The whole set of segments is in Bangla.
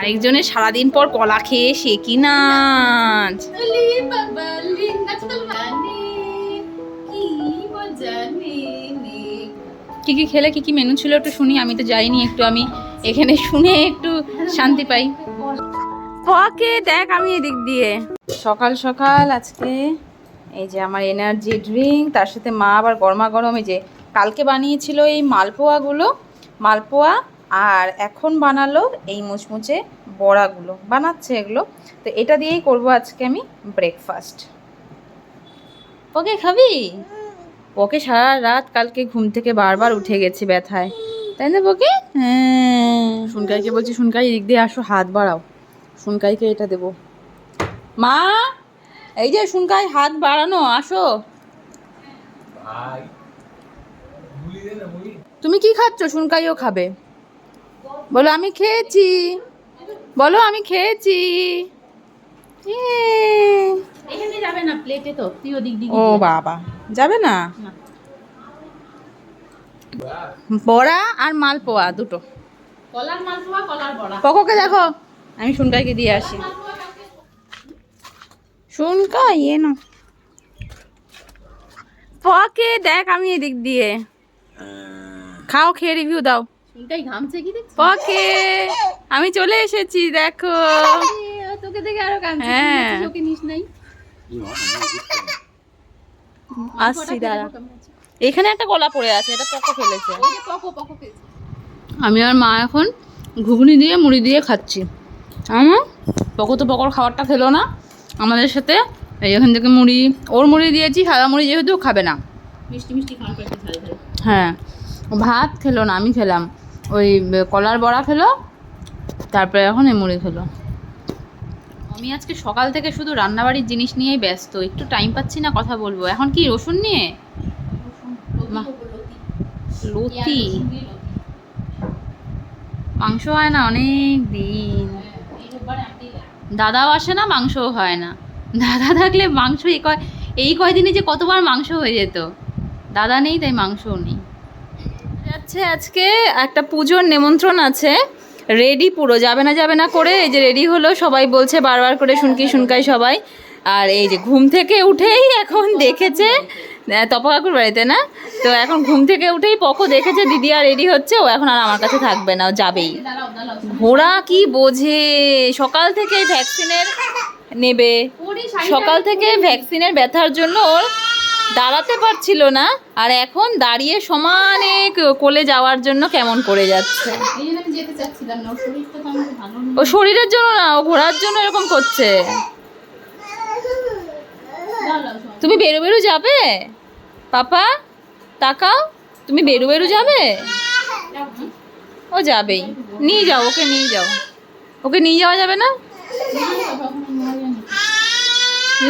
আরেকজনের সারাদিন পর কলা খেয়ে সে কি নাচ কি কি খেলে, কি কি মেনু ছিল একটু শুনি, আমি তো যাইনি একটু, আমি এখানে শুনে একটু শান্তি পাই। ওকে, দেখ আমি এদিক দিয়ে। সকাল সকাল, আজকে এই যে আমার এনার্জি ড্রিঙ্ক তার সাথে মা আবার গরমা গরম এই যে কালকে বানিয়েছিল এই মালপোয়াগুলো, মালপোয়া, আর এখন বানালো এই মুচমুচে বড়াগুলো বানাচ্ছে এগুলো। তো এটা দিয়েই করব আজকে আমি ব্রেকফাস্ট ওকে খাবি? ওকে সারা রাত কালকে ঘুম থেকে বারবার উঠে গেছি ব্যথায়। তাই না বকে? হ্যাঁ সুনকাইকে বলছি সুনকাই এদিক দিয়ে আসো হাত বাড়াও। সুনকাইকে এটা দেবো। মা এই যে সুনকাই হাত বাড়ানো আসো। তুমি কি খাচ্ছ? সুনকাইও খাবে। বলো আমি খেয়েছি। বলো আমি খেয়েছি। ইয়ে। ও বাবা যাবে না? বড়া আর মালপোয়া দুটো। পকোকে দেখো আমি সুনকাইকে দিয়ে আসি। সুনকাই এ না। পকে দেখ আমি এদিক দিয়ে। খাও খেয়ে রিভিউ দাও। শুনটাই ঘামছে কি দেখছিস পকে আমি চলে এসেছি দেখো। তোকে দেখে আরও কাঁদছে। হ্যাঁ। ওকে নিস নাই। আসছি দাঁড়া। এখানে একটা কলা পড়ে আছে এটা পকো ফেলেছে। আমি আর মা এখন ঘুগনি দিয়ে মুড়ি দিয়ে খাচ্ছি। আমার পকো তো পকর খাবারটা খেলো না। আমাদের সাথে এই এখান থেকে মুড়ি ওর মুড়ি দিয়েছি সাদা মুড়ি যেহেতু খাবে না। মিষ্টি মিষ্টি ঝাল। হ্যাঁ। ভাত খেলো না আমি খেলাম। ওই কলার বড়া খেলো, তারপরে এখন এই মুড়ি খেলো। আমি আজকে সকাল থেকে শুধু রান্নাবাড়ির জিনিস নিয়েই ব্যস্ত, একটু টাইম পাচ্ছি না কথা বলব। এখন কি, রসুন নিয়ে। লতি। মাংস হয় না অনেক দিন দাদাও আসে না, মাংসও হয় না। দাদা থাকলে মাংস এই কয়, এই কয়দিনে যে কতবার মাংস হয়ে যেত। দাদা নেই, তাই মাংসও নেই। যাচ্ছে আজকে, একটা পুজোর নিমন্ত্রণ আছে। রেডি পুরো, যাবে না যাবে না করে, এই যে রেডি হলো, সবাই বলছে বারবার করে শুনকি শুনকাই সবাই। আর এই যে ঘুম থেকে উঠেই এখন দেখেছে তপা কাকুর বাড়িতে না? তো এখন ঘুম থেকে উঠেই পকো দেখেছে, দিদি আর রেডি হচ্ছে, ও এখন আর আমার কাছে থাকবে না, ও যাবেই। ঘোড়া কি বোঝে? সকাল থেকে ভ্যাকসিনের নেবে। সকাল থেকে ভ্যাকসিনের ব্যথার জন্য ওর দাঁড়াতে পারছিল না, আর এখন দাঁড়িয়ে সমানে কোলে যাওয়ার জন্য কেমন করে যাচ্ছে? ও শরীরের জন্য না, ও ঘোরার জন্য এরকম করছে। তুমি বেরু বেরু যাবে? পাপা, তাকাও, তুমি বেরু বেরু যাবে? ও যাবেই। নিয়ে যাও, ওকে নিয়ে যাও। ওকে নিয়ে যাওয়া যাবে না?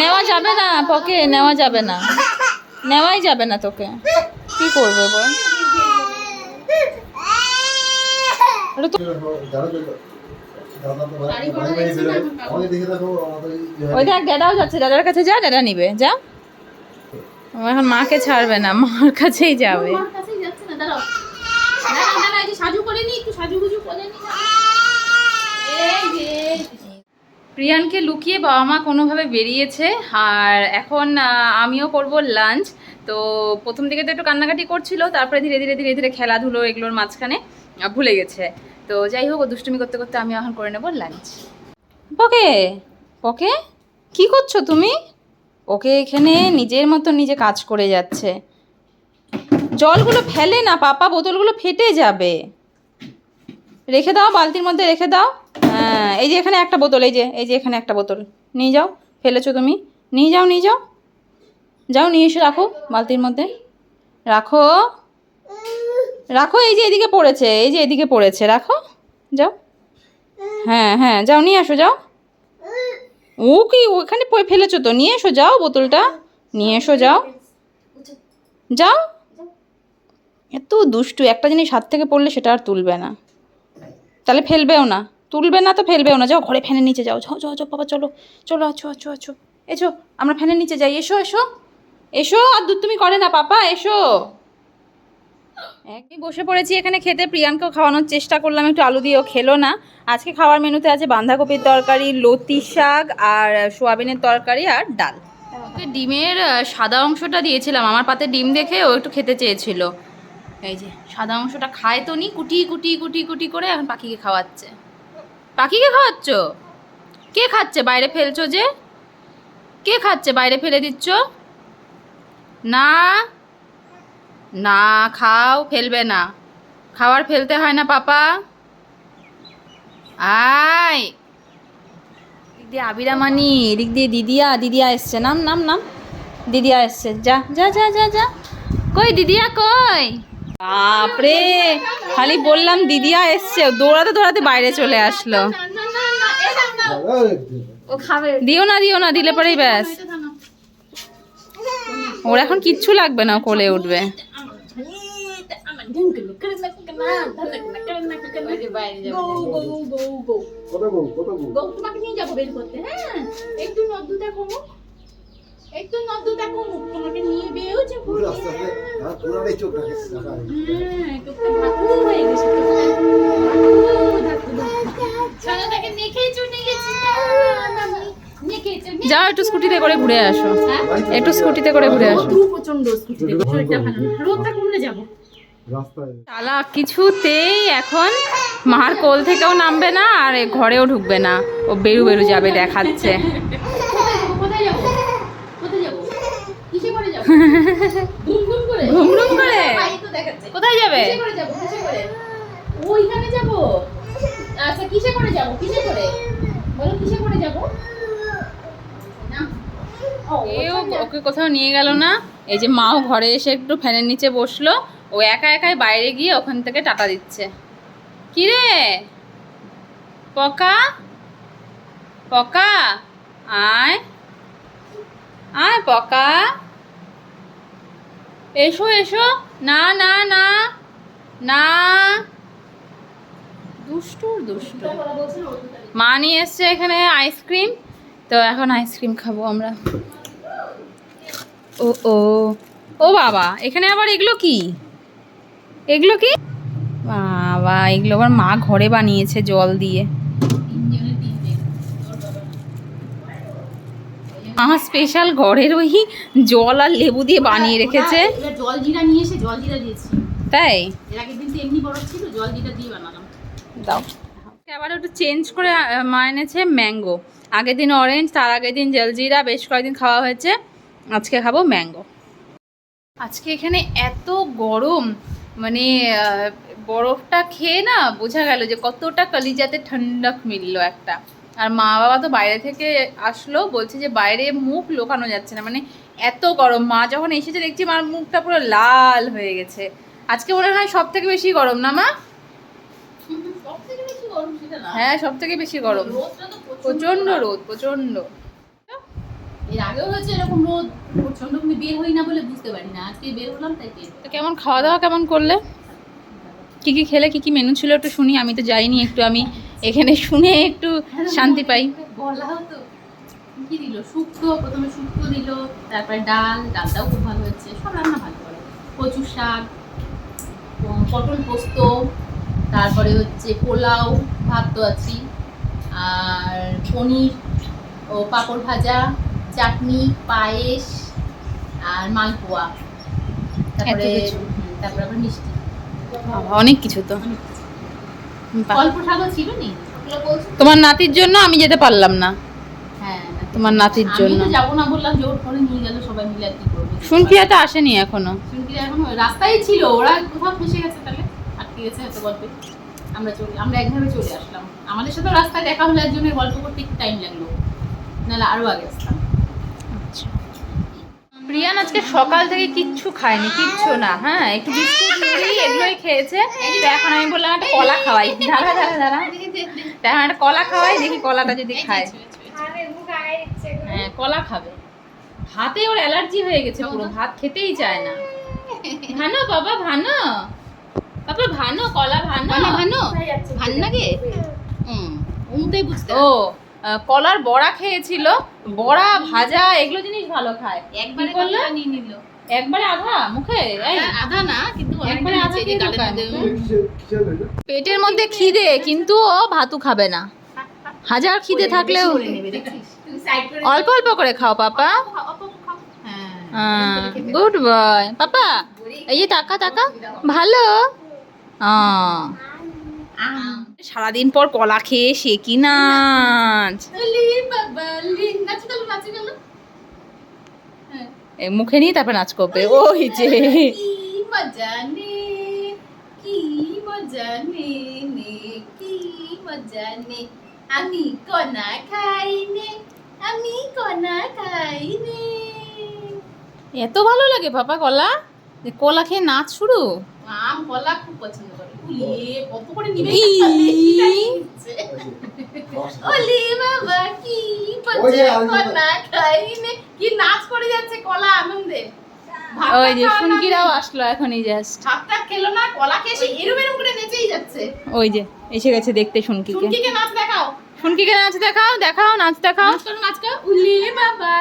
নেওয়া যাবে না, পকে নেওয়া যাবে না। নেওয়াই যাবে না তোকে। কি করবে বল? ওই দেখ দাদার কাছে যা দাদা নিবে যা। এখন মাকে ছাড়বে না মার কাছেই যাবে। সাজু করে নি, একটু করে নি না। এই যে, প্রিয়ানকে লুকিয়ে বাবা মা কোনোভাবে বেরিয়েছে, আর এখন আমিও করব লাঞ্চ। তো প্রথম দিকে তো একটু কান্নাকাটি করছিল, তারপরে ধীরে ধীরে ধীরে ধীরে খেলাধুলো এগুলোর মাঝখানে ভুলে গেছে। তো যাই হোক দুষ্টুমি করতে করতে আমি এখন করে নেব লাঞ্চ। পকে পকে? কি করছ তুমি? ওকে এখানে নিজের মতো নিজে কাজ করে যাচ্ছে। জলগুলো ফেলে না, পাপা, বোতলগুলো ফেটে যাবে। রেখে দাও, বালতির মধ্যে রেখে দাও। হ্যাঁ এই যে এখানে একটা বোতল, এই যে এই যে এখানে একটা বোতল। নিয়ে যাও, ফেলেছো তুমি। নিয়ে যাও নিয়ে যাও। যাও, নিয়ে এসে রাখো বালতির মধ্যে। রাখো। রাখো, এই যে এদিকে পড়েছে, এই যে এদিকে পড়েছে। রাখো। যাও। হ্যাঁ হ্যাঁ যাও, নিয়ে আসো, যাও। ও কি, ওখানে ফেলেছো তো? নিয়ে এসো, যাও বোতলটা। নিয়ে এসো, যাও। যাও। এত দুষ্টু, একটা জিনিস হাত থেকে পড়লে সেটা আর তুলবে না। তাহলে ফেলবেও না। তুলবে না তো ফেলবেও না। যাও ঘরে ফ্যানের নিচে যাও। যাও যাও যাও, বাবা, চলো। চলো, আছো আছো আছো। এসো, আমরা ফ্যানের নিচে যাই। এসো এসো। এসো, আর দুধ তুমি করে না, পাপা। এসো। একই বসে পড়েছি এখানে খেতে। প্রিয়াঙ্কেও খাওয়ানোর চেষ্টা করলাম। একটু আলু দিয়েও খেলো না। আজকে খাওয়ার মেনুতে আছে বাঁধাকপির তরকারি, লতি শাক, আর সোয়াবিনের তরকারি আর ডাল। ডিমের সাদা অংশটা দিয়েছিলাম। আমার পাতে ডিম দেখে ও একটু খেতে চেয়েছিল। এই যে, সাদা অংশটা খায় তো নি কুটি কুটি কুটি কুটি করে এখন পাখিকে খাওয়াচ্ছে। পাখিকে খাওয়াচ্ছ? কে খাচ্ছে? বাইরে ফেলছো যে? কে খাচ্ছে? বাইরে ফেলে দিচ্ছ? না? না, খাও, ফেলবে না। খাবার ফেলতে হয় না, পাপা। আয়। এদিক দিয়ে আবিরামানি এদিক দিয়ে দিদিয়া দিদিয়া এসছে। নাম নাম নাম। দিদিয়া এসছে। যা যা যা যা যা। কই দিদিয়া, কই? বাপরে খালি বললাম দিদিয়া এসছে দৌড়াতে দৌড়াতে বাইরে চলে আসলো। দিও না দিও না দিলে পরেই ব্যাস। ওর এখন কিচ্ছু লাগবে না কোলে উঠবে। তোমাকে নিয়ে যাব বের করতে হ্যাঁ? একটু নদ্দুটা নদ্দুটা তোমাকে নিয়ে পুরো হ্যাঁ পুরাটাই চোখ রাখে হ্যাঁ হয়ে গেছে ছানাটাকে চলে গেছি যাও একটু স্কুটিতে করে ঘুরে আসো। হ্যাঁ? একটু স্কুটিতে করে ঘুরে আসো। রোদ প্রচণ্ড স্কুটিতে শরীরটা ভালো না। রোদটা কমলে যাব। তালা কিছুতেই এখন মার কোল থেকেও নামবে না আর ঘরেও ঢুকবে না। ও বেরু বেরু যাবে দেখাচ্ছে কোথায় যাব কোথায় যাব করে? করে? করে? কোথায় যাবে? করে করে? ওইখানে যাব। আচ্ছা কিসে করে যাব? কিসে করে? বলো কিসে করে যাব? ও এও ওকে কোথাও নিয়ে গেল না। এই যে মাও ঘরে এসে একটু ফ্যানের নিচে বসল। ও একা একাই বাইরে গিয়ে ওখান থেকে টাটা দিচ্ছে। কি রে? পকা? পকা? আয়। আয় পকা। এসো এসো। না না না। না। দুষ্টুর দুষ্টু। মা নিয়ে এসছে এখানে আইসক্রিম। তো এখন আইসক্রিম খাব আমরা। ও ও। ও বাবা, এখানে আবার এগুলো কি? এগুলো কি? বাবা, এগুলো আবার মা ঘরে বানিয়েছে জল দিয়ে। আমার স্পেশাল ঘরের ওই জল আর লেবু দিয়ে বানিয়ে রেখেছে। জল জিরা নিয়ে এসে জল জিরা দিয়েছি। তাই? এর আগের দিন তো এমনি বরফ ছিল জল জিরা দিয়ে বানালাম। দাও। আবার একটু চেঞ্জ করে মা এনেছে ম্যাঙ্গো আগের দিন অরেঞ্জ তার আগের দিন জলজিরা বেশ কয়েকদিন খাওয়া হয়েছে। আজকে খাব ম্যাঙ্গো আজকে এখানে এত গরম মানে বরফটা খেয়ে না বোঝা গেল যে কতটা কলিজাতে ঠান্ডক মিলল একটা। আর মা বাবা তো বাইরে থেকে আসলো বলছে যে বাইরে মুখ লোকানো যাচ্ছে না। মানে এত গরম মা যখন এসেছে দেখছি মার মুখটা পুরো লাল হয়ে গেছে। আজকে মনে হয় সব থেকে বেশি গরম না মা? হ্যাঁ সব থেকে বেশি গরম। রোদটা প্রচণ্ড রোদ প্রচণ্ড এর আগেও হয়েছে এরকম রোদ প্রচণ্ড আমি বের হই না বলে বুঝতে পারি না। আজকে বের হলাম তাই তো কেমন খাওয়া দাওয়া কেমন করলে? কি কি খেলে কি কি মেনু ছিল একটু শুনি আমি তো যাইনি একটু আমি এখানে শুনে একটু শান্তি পাই। বলাও তো। কি দিল? শুক্তো প্রথমে শুক্তো দিল তারপরে ডাল ডালটাও খুব ভালো হচ্ছে সব রান্না ভালো করে। কচু শাক পটল পোস্ত তারপরে হচ্ছে পোলাও ভাত তো আছি আর পনির ও পাঁপড় ভাজা চাটনি পায়েস আর মালপোয়া। তারপরে তারপরে আবার মিষ্টি। অনেক কিছু তো। বাহ। অল্প শাকও ছিল নি? তোমার নাতির জন্য আমি যেতে পারলাম না। হ্যাঁ তোমার নাতির জন্য তো যাব না বললাম জোর করে নিয়ে গেল সবাই মিলে আর কি করবে। শুনপিয়াটা আসেনি এখনও। শুনকি এখন রাস্তায় ছিল ওরা কোথাও ফেসে গেছে তাহলে। আটকে গেছে এত গল্পে। আমরা চলে আমরা একভাবে চলে আসলাম। আমাদের সাথে রাস্তায় দেখা হলে একজনের গল্প করতে একটু টাইম লাগল। নাহলে আরও আগে আসতাম। প্রিয়ান আজকে সকাল থেকে কিচ্ছু খায়নি কিচ্ছু না হ্যাঁ একটু বিস্কুট মুড়ি এগুলোই খেয়েছে। তো এখন আমি বললাম একটা কলা খাওয়াই। দাঁড়া দাঁড়া দাঁড়া। এখন একটা কলা খাওয়াই দেখি কলাটা যদি খায়। হ্যাঁ কলা খাবে। ভাতে ওর অ্যালার্জি হয়ে গেছে পুরো ভাত খেতেই চায় না। ভানো বাবা ভানো। বাবা ভানো কলা ভানো। ভানো ভানো। নাগে হুম উমতেই বুঝতে ও কলার বড়া খেয়েছিল বড়া ভাজা এগুলো জিনিস ভালো খায়। একবারে কি করল? নিয়ে নিল। একবারে আধা মুখে আধা না কিন্তু একবারে আধা? পেটের মধ্যে খিদে কিন্তু ও ভাতু খাবে না। হাজার খিদে থাকলেও অল্প অল্প করে খাও পাপা। খাও। হ্যাঁ, গুড বয় পাপা এই যে তাকা তাকা ভালো। আহ, আম। সারাদিন পর কলা খেয়ে সে কি নাচ মুখে নিয়ে তারপর নাচ করবে। ওই যে। আমি কনা খাই নে আমি কনা এত ভালো লাগে বাবা কলা? যে কলা খেয়ে নাচ শুরু? আম কলা খুব পছন্দ করে। কি ওই যে মজা আমি- কনা খাই নে কি নাচ করে যাচ্ছে কলা আনন্দে। ওই যে ফুনকিরাও আসলো এখনই জাস্ট ভাতটা খেলো না কলা খেয়ে সে এরম এরম করে নেচেই যাচ্ছে। ওই যে এসে গেছে দেখতে শুনকিকে। শুনকিকে নাচ দেখাও। শুনকিকে নাচ দেখাও দেখাও নাচ দেখাও। নাচ করো নাচ করো। উলি বাবা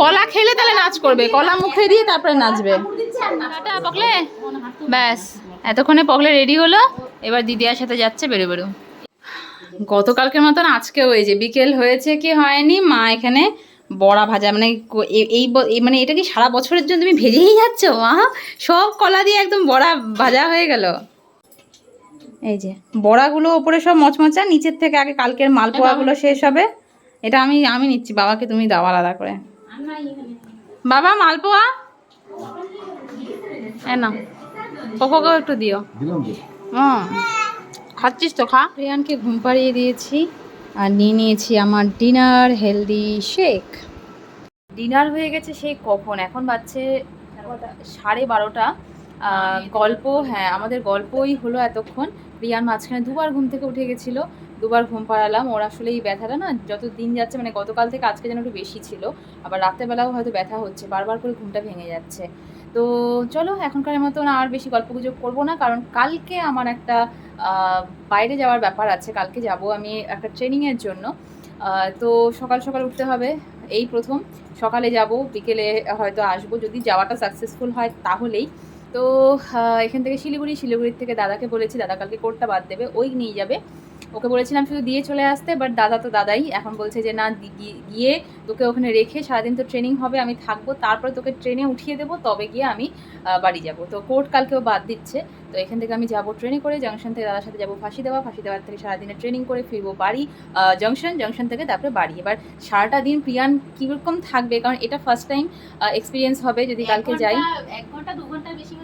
কলা খেলে তাহলে নাচ করবে। কলা মুখে দিয়ে তারপরে নাচবে। পকলে? ব্যাস এতক্ষণে পকলে রেডি হলো। এবার দিদিয়ার সাথে যাচ্ছে বেরো বেরো। গতকালকের মতন আজকেও এই যে বিকেল হয়েছে কি হয়নি মা এখানে বড়া ভাজা মানে এই মানে এটা কি সারা বছরের জন্য তুমি ভেজেই যাচ্ছ? মা সব কলা দিয়ে একদম বড়া ভাজা হয়ে গেল। এই যে বড়াগুলো ওপরে সব মচমচা নিচের থেকে আগে কালকের মালপোয়াগুলো শেষ হবে। এটা আমি আমি নিচ্ছি বাবাকে তুমি দাও আলাদা করে। বাবা মালপোয়া? না পকোকেও একটু দিও। হুম খাচ্ছিস তো খা। রিয়ানকে ঘুম পাড়িয়ে দিয়েছি আর নিয়ে নিয়েছি আমার ডিনার হেলদি শেক। ডিনার হয়ে গেছে সেই কখন? এখন বাজছে সাড়ে বারোটা। গল্প হ্যাঁ আমাদের গল্পই হলো এতক্ষণ। রিয়ান মাঝখানে দুবার ঘুম থেকে উঠে গেছিল। দুবার ঘুম পাড়ালাম, ওর আসলে এই ব্যথাটা না যত দিন যাচ্ছে মানে গতকাল থেকে আজকে যেন একটু বেশি ছিল, আবার রাত্রেবেলাও হয়তো ব্যথা হচ্ছে, বারবার করে ঘুমটা ভেঙে যাচ্ছে। তো চলো, এখনকার মতন আর বেশি গল্প গুজব করব না, কারণ কালকে আমার একটা বাইরে যাওয়ার ব্যাপার আছে, কালকে যাব আমি একটা ট্রেনিংয়ের জন্য। তো সকাল সকাল উঠতে হবে, এই প্রথম। সকালে যাব, বিকেলে হয়তো আসব, যদি যাওয়াটা সাকসেসফুল হয় তাহলেই। তো এখান থেকে শিলিগুড়ি, শিলিগুড়ির থেকে দাদাকে বলেছি, দাদা কালকে কোর্টটা বাদ দেবে, ওই নিয়ে যাবে। ওকে বলেছিলাম শুধু দিয়ে চলে আসতে বাট দাদা তো দাদাই। এখন বলছে যে, না গিয়ে তোকে ওখানে রেখে সারাদিন তো ট্রেনিং হবে, আমি থাকব। তারপরে তোকে ট্রেনে উঠিয়ে দেবো, তবে গিয়ে আমি বাড়ি যাব। তো কোর্ট কালকেও বাদ দিচ্ছে। তো এখান থেকে আমি যাব ট্রেনে করে জাংশন থেকে দাদার সাথে যাব ফাঁসি দেওয়া ফাঁসি দেওয়ার থেকে সারাদিনের ট্রেনিং করে ফিরবো বাড়ি জাংশন জাংশন থেকে তারপরে বাড়ি। এবার সারাটা দিন প্রিয়ান কীরকম থাকবে? কারণ এটা ফার্স্ট টাইম এক্সপিরিয়েন্স হবে যদি কালকে যাই। এক ঘণ্টা দু ঘণ্টা বেশি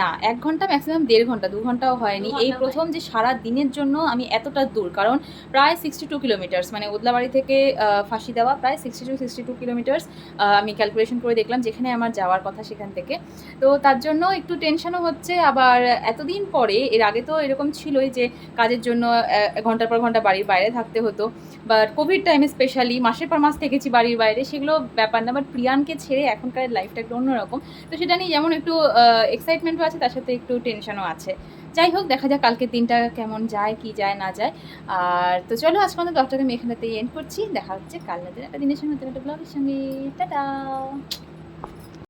না এক ঘণ্টা ম্যাক্সিমাম দেড় ঘণ্টা দু ঘন্টাও হয়নি। এই প্রথম যে সারা দিনের জন্য আমি এতটা দূর কারণ প্রায় সিক্সটি টু কিলোমিটার্স মানে ওদলাবাড়ি থেকে ফাঁসি দেওয়া প্রায় sixty two sixty two kilometres আমি ক্যালকুলেশন করে দেখলাম যেখানে আমার যাওয়ার কথা সেখান থেকে। তো তার জন্য একটু টেনশনও হচ্ছে আবার এতদিন পরে, এর আগে তো এরকম ছিলই যে কাজের জন্য ঘণ্টার পর ঘণ্টা বাড়ির বাইরে থাকতে হতো। বাট কোভিড টাইমে স্পেশালি মাসের পর মাস থেকেছি বাড়ির বাইরে, সেগুলো ব্যাপার না। বাট প্রিয়ানকে ছেড়ে এখনকার লাইফটা একটু অন্যরকম। তো সেটা নিয়ে যেমন একটু এক্সাইটমেন্টও আছে, তার সাথে একটু টেনশনও আছে। যাই হোক, দেখা যাক কালকে দিনটা কেমন যায়, কি যায়, না যায়। আর তো চলো, আজকে পর্যন্ত ব্লগটাকে আমি এখানটাতে এন্ড করছি। দেখা হচ্ছে কাল রাতের একটা দিনের সঙ্গে একটা ব্লগের সঙ্গে। টাটা